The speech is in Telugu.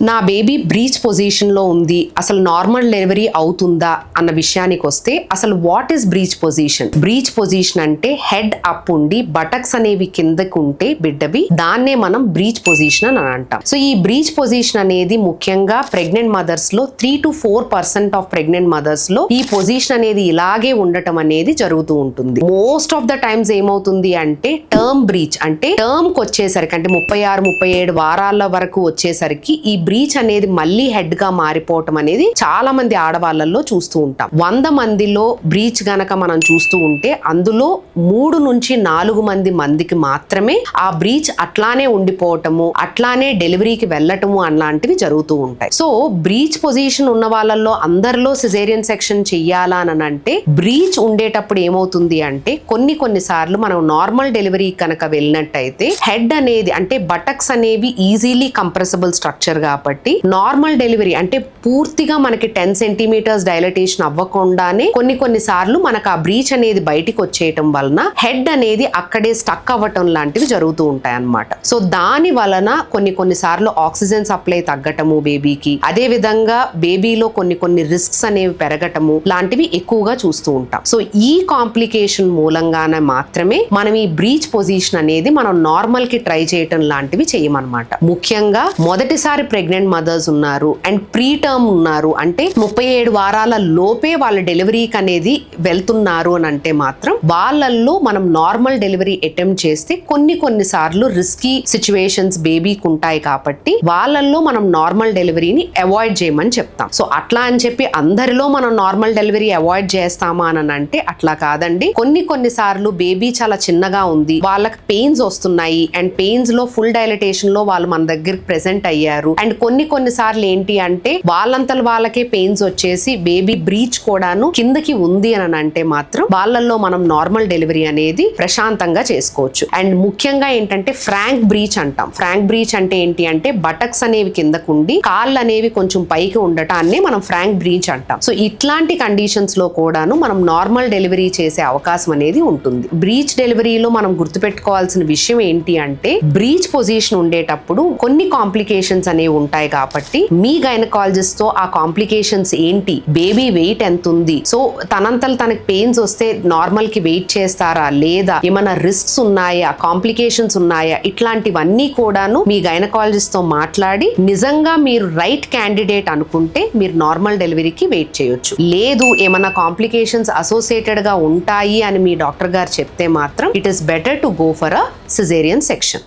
నా బేబీ బ్రీచ్ పొజిషన్లో ఉంది అసలు నార్మల్ డెలివరీ అవుతుందా అన్న విషయానికి వస్తే అసలు what is breech position? Breech position అంటే హెడ్ అప్ ఉండి బటక్స్ అనేవి కిందకు ఉంటే బిడ్డవి దాన్నే మనం బ్రీచ్ పొజిషన్ అని అంటాం. సో ఈ బ్రీచ్ పొజిషన్ అనేది ముఖ్యంగా pregnant మదర్స్లో three to four percent of pregnant మదర్స్లో ఈ పొజిషన్ అనేది ఇలాగే ఉండటం అనేది జరుగుతూ ఉంటుంది. మోస్ట్ ఆఫ్ ద టైమ్స్ ఏమవుతుంది అంటే టర్మ్ బ్రీచ్ అంటే టర్మ్కి వచ్చేసరికి అంటే ముప్పై ఆరు ముప్పై ఏడు వారాల వరకు వచ్చేసరికి ఈ బ్రీచ్ అనేది మళ్ళీ హెడ్గా మారిపోవటం అనేది చాలా మంది ఆడవాళ్ళల్లో చూస్తూ ఉంటాం. వంద మందిలో బ్రీచ్ గనక మనం చూస్తూ ఉంటే అందులో మూడు నుంచి నాలుగు మంది మందికి మాత్రమే ఆ బ్రీచ్ అట్లానే ఉండిపోవటము అట్లానే డెలివరీకి వెళ్ళటము అలాంటివి జరుగుతూ ఉంటాయి. సో బ్రీచ్ పొజిషన్ ఉన్న వాళ్ళల్లో అందరిలో సిజేరియన్ సెక్షన్ చెయ్యాలా అని అంటే బ్రీచ్ ఉండేటప్పుడు ఏమవుతుంది అంటే కొన్ని కొన్ని సార్లు మనం నార్మల్ డెలివరీ కనుక వెళ్ళినట్టయితే హెడ్ అనేది అంటే బటక్స్ అనేవి ఈజీలీ కంప్రెసబుల్ స్ట్రక్చర్ కాబట్టి నార్మల్ డెలివరీ అంటే పూర్తిగా మనకి టెన్ సెంటీమీటర్స్ డైలటేషన్ అవ్వకుండానే కొన్ని కొన్ని సార్లు మనకు ఆ బ్రీచ్ అనేది బయటికి వచ్చేయటం వలన హెడ్ అనేది అక్కడే స్టక్ అవ్వటం లాంటివి జరుగుతూ ఉంటాయి అన్నమాట. సో దాని వలన కొన్ని కొన్ని సార్లు ఆక్సిజన్ సప్లై తగ్గటము బేబీకి అదే విధంగా బేబీలో కొన్ని కొన్ని రిస్క్స్ అనేవి పెరగటము లాంటివి ఎక్కువగా చూస్తూ ఉంటాం. సో ఈ కాంప్లికేషన్ మూలంగానే మాత్రమే మనం ఈ బ్రీచ్ పొజిషన్ అనేది మనం నార్మల్కి ట్రై చేయటం లాంటివి చేయమన్నమాట. ముఖ్యంగా మొదటిసారి ప్రెగ్నెంట్ మదర్స్ ఉన్నారు అండ్ ప్రీ టర్మ్ ఉన్నారు. అంటే ముప్పై ఏడు వారాల లోపే వాళ్ళ డెలివరీకి అనేది వెళ్తున్నారు అని అంటే మాత్రం వాళ్ళల్లో మనం నార్మల్ డెలివరీ అటెంప్ట్ చేస్తే కొన్ని కొన్ని సార్లు రిస్కీ సిచ్యువేషన్స్ బేబీకి ఉంటాయి కాబట్టి వాళ్ళల్లో మనం నార్మల్ డెలివరీని అవాయిడ్ చేయమని చెప్తాం. సో అట్లా అని చెప్పి అందరిలో మనం నార్మల్ డెలివరీ అవాయిడ్ చేస్తామా అని అంటే అట్లా కాదండి. కొన్ని కొన్ని సార్లు బేబీ చాలా చిన్నగా ఉంది. వాళ్ళకి పెయిన్స్ వస్తున్నాయి అండ్ పెయిన్స్లో ఫుల్ డైలటేషన్లో వాళ్ళు మన దగ్గరికి ప్రెసెంట్ అయ్యారు. అండ్ కొన్ని కొన్ని సార్లు ఏంటి అంటే వాళ్ళంతల వాళ్ళకే పెయిన్స్ వచ్చేసి బేబీ బ్రీచ్ కూడాను కిందకి ఉంది అని అంటే మాత్రం వాళ్ళల్లో మనం నార్మల్ డెలివరీ అనేది ప్రశాంతంగా చేసుకోవచ్చు. అండ్ ముఖ్యంగా ఏంటంటే ఫ్రాంక్ బ్రీచ్ అంటాం. ఫ్రాంక్ బ్రీచ్ అంటే ఏంటి అంటే బటక్స్ అనేవి కిందకుండి కాళ్ళు అనేవి కొంచెం పైకి ఉండటాన్ని మనం ఫ్రాంక్ బ్రీచ్ అంటాం. సో ఇట్లాంటి కండిషన్స్లో కూడాను మనం నార్మల్ డెలివరీ చేసే అవకాశం అనేది ఉంటుంది. బ్రీచ్ డెలివరీలో మనం గుర్తుపెట్టుకోవాల్సిన విషయం ఏంటి అంటే బ్రీచ్ పొజిషన్ ఉండేటప్పుడు కొన్ని కాంప్లికేషన్స్ అనేవి ఉంటాయి కాబట్టి మీ గైనకాలజిస్ట్తో ఆ కాంప్లికేషన్స్ ఏంటి? బేబీ వెయిట్ ఎంత ఉంది సో తనంతలు తనకి పెయిన్స్ వస్తే నార్మల్కి వెయిట్ చేస్తారా? లేదా ఏమైనా రిస్క్స్ ఉన్నాయా? కాంప్లికేషన్స్ ఉన్నాయా? ఇట్లాంటివన్నీ కూడాను మీ గైనకాలజిస్ట్తో మాట్లాడి నిజంగా మీరు రైట్ క్యాండిడేట్ అనుకుంటే మీరు నార్మల్ డెలివరీకి వెయిట్ చేయొచ్చు. లేదు ఏమైనా కాంప్లికేషన్స్ అసోసియేటెడ్గా ఉంటాయి అని మీ డాక్టర్ గారు చెప్తే మాత్రం it is better to go for a caesarean section